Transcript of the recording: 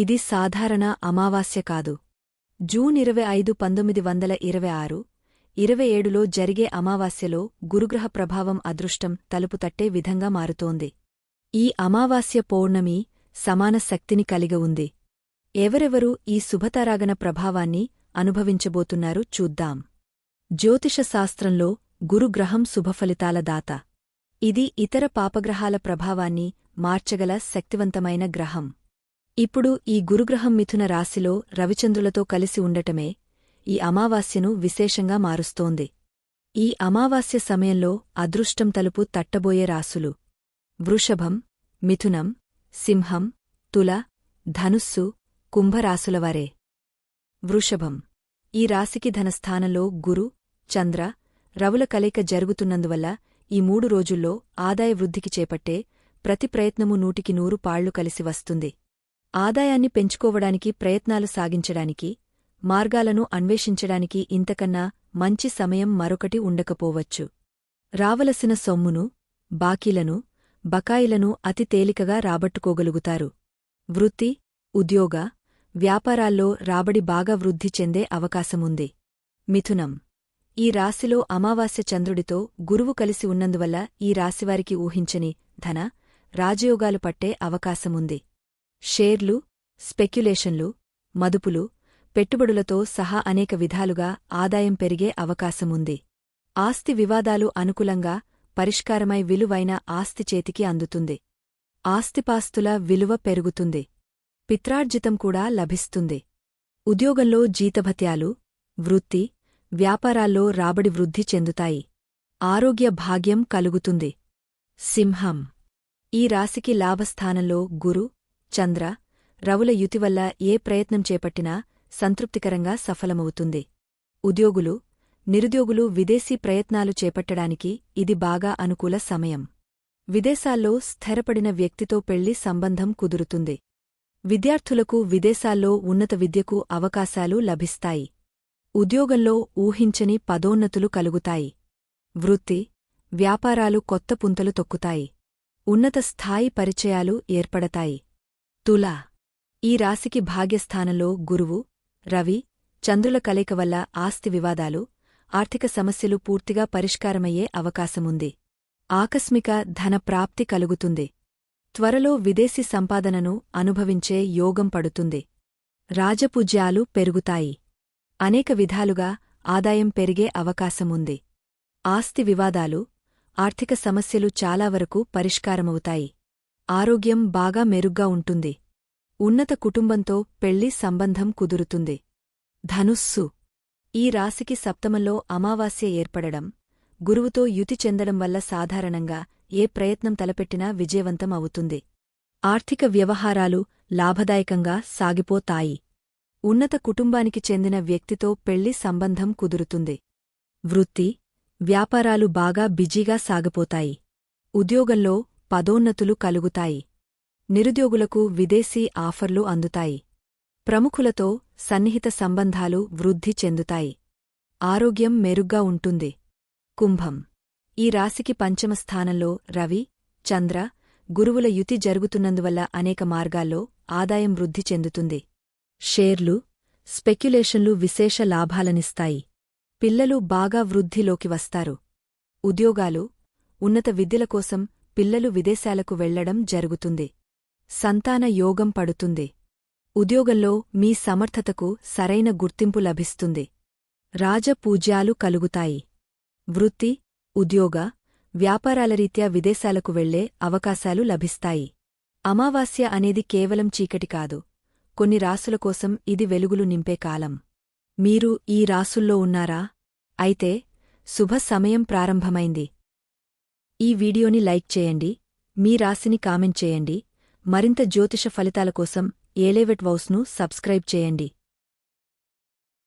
ఇది సాధారణ అమావాస్య కాదు. జూన్ ఇరవై ఐదు పంతొమ్మిది వందల ఇరవై ఆరు ఇరవై ఏడులో జరిగే అమావాస్యలో గురుగ్రహ ప్రభావం అదృష్టం తలుపు తట్టే విధంగా మారుతోంది. ఈ అమావాస్య పౌర్ణమి సమాన శక్తిని కలిగి ఉంది. ఎవరెవరు ఈ శుభతారాగణ ప్రభావాన్ని అనుభవించబోతున్నారు చూద్దాం. జ్యోతిషశాస్త్రంలో గురుగ్రహం శుభఫలితాల దాత. ఇది ఇతర పాపగ్రహాల ప్రభావాన్ని మార్చగల శక్తివంతమైన గ్రహం. ఇప్పుడు ఈ గురుగ్రహం మిథున రాశిలో రవిచంద్రులతో కలిసి ఉండటమే ఈ అమావాస్యను విశేషంగా మారుస్తోంది. ఈ అమావాస్య సమయంలో అదృష్టం తలుపు తట్టబోయే రాసులు వృషభం మిథునం సింహం తుల ధనుస్సు కుంభరాశులవారే. వృషభం. ఈ రాశికి ధనస్థానంలో గురు చంద్ర రవుల కలయిక జరుగుతున్నందువల్ల ఈ మూడు రోజుల్లో ఆదాయ వృద్ధికి చేపట్టే ప్రతి ప్రయత్నము నూటికి నూరు పాళ్ళు కలిసి వస్తుంది. ఆదాయాన్ని పెంచుకోవడానికి ప్రయత్నాలు సాగించడానికి మార్గాలను అన్వేషించడానికి ఇంతకన్నా మంచి సమయం మరొకటి ఉండకపోవచ్చు. రావలసిన సొమ్మును బాకీలను బకాయిలను అతి తేలికగా రాబట్టుకోగలుగుతారు. వృత్తి ఉద్యోగ వ్యాపారాల్లో రాబడి బాగా వృద్ధి చెందే అవకాశముంది. మిథునం. ఈ రాశిలో అమావాస్య చంద్రుడితో గురువు కలిసి ఉన్నందువల్ల ఈ రాశివారికి ఊహించని ధన రాజయోగాలు పట్టే అవకాశముంది. షేర్లు స్పెక్యులేషన్లు మదుపులు పెట్టుబడులతో సహా అనేక విధాలుగా ఆదాయం పెరిగే అవకాశముంది. ఆస్తి వివాదాలు అనుకూలంగా పరిష్కారమై విలువైన ఆస్తి చేతికి అందుతుంది. ఆస్తిపాస్తుల విలువ పెరుగుతుంది. పిత్రార్జితం కూడా లభిస్తుంది. ఉద్యోగంలో జీతభత్యాలు వృత్తి వ్యాపారాల్లో రాబడి వృద్ధి చెందుతాయి. ఆరోగ్య భాగ్యం కలుగుతుంది. సింహం. ఈ రాశికి లాభస్థానంలో గురు చంద్ర రవుల యుతివల్ల ఏ ప్రయత్నం చేపట్టినా సంతృప్తికరంగా సఫలమవుతుంది. ఉద్యోగులు నిరుద్యోగులు విదేశీ ప్రయత్నాలు చేపట్టడానికి ఇది బాగా అనుకూల సమయం. విదేశాల్లో స్థిరపడిన వ్యక్తితో పెళ్ళి సంబంధం కుదురుతుంది. విద్యార్థులకు విదేశాల్లో ఉన్నత విద్యకు అవకాశాలు లభిస్తాయి. ఉద్యోగంలో ఊహించని పదోన్నతులు కలుగుతాయి. వృత్తి వ్యాపారాలు కొత్త పుంతలు తొక్కుతాయి. ఉన్నత స్థాయి పరిచయాలు ఏర్పడతాయి. తులా. ఈ రాశికి భాగ్యస్థానంలో గురువు రవి చంద్రుల కలయిక వల్ల ఆస్తి వివాదాలు ఆర్థిక సమస్యలు పూర్తిగా పరిష్కారమయ్యే అవకాశముంది. ఆకస్మిక ధన ప్రాప్తి కలుగుతుంది. త్వరలో విదేశీ సంపాదనను అనుభవించే యోగం పడుతుంది. రాజపూజ్యాలు పెరుగుతాయి. అనేక విధాలుగా ఆదాయం పెరిగే అవకాశముంది. ఆస్తి వివాదాలు ఆర్థిక సమస్యలు చాలా వరకు పరిష్కారమవుతాయి. ఆరోగ్యం బాగా మెరుగ్గా ఉంటుంది. ఉన్నత కుటుంబంతో పెళ్ళి సంబంధం కుదురుతుంది. ధనుస్సు. ఈ రాశికి సప్తమంలో అమావాస్య ఏర్పడడం. గురువుతో యుతి చెందడం వల్ల సాధారణంగా ఏ ప్రయత్నం తలపెట్టినా విజయవంతం అవుతుంది. ఆర్థిక వ్యవహారాలు లాభదాయకంగా సాగిపోతాయి. ఉన్నత కుటుంబానికి చెందిన వ్యక్తితో పెళ్ళి సంబంధం కుదురుతుంది. వృత్తి. వ్యాపారాలు బాగా బిజీగా సాగిపోతాయి. ఉద్యోగంలో పదోన్నతులు కలుగుతాయి. నిరుద్యోగులకు విదేశీ ఆఫర్లు అందుతాయి. ప్రముఖులతో సన్నిహిత సంబంధాలు వృద్ధి చెందుతాయి. ఆరోగ్యం మెరుగ్గా ఉంటుంది. కుంభం. ఈ రాశికి పంచమ స్థానంలో రవి చంద్ర గురువుల యుతి జరుగుతున్నందువల్ల అనేక మార్గాల్లో ఆదాయం వృద్ధి చెందుతుంది. షేర్లు స్పెక్యులేషన్లు విశేష లాభాలనిస్తాయి. పిల్లలు బాగా వృద్ధిలోకి వస్తారు. ఉద్యోగాలు ఉన్నత విద్యల కోసం పిల్లలు విదేశాలకు వెళ్ళడం జరుగుతుంది. సంతాన యోగం పడుతుంది. ఉద్యోగంలో మీ సమర్థతకు సరైన గుర్తింపు లభిస్తుంది. రాజపూజ్యాలు కలుగుతాయి. వృత్తి ఉద్యోగ వ్యాపారాల రీత్యా విదేశాలకు వెళ్ళే అవకాశాలు లభిస్తాయి. అమావాస్య అనేది కేవలం చీకటి కాదు. కొన్ని రాసుల కోసం ఇది వెలుగులు నింపే కాలం. మీరు ఈ రాసుల్లో ఉన్నారా? అయితే శుభ సమయం ప్రారంభమైంది. ఈ వీడియోని లైక్ చేయండి మీ రాశిని కామెంట్ చేయండి మరింత జ్యోతిష ఫలితాల కోసం ఏలేవెట్ వౌస్ను సబ్స్క్రైబ్ చేయండి.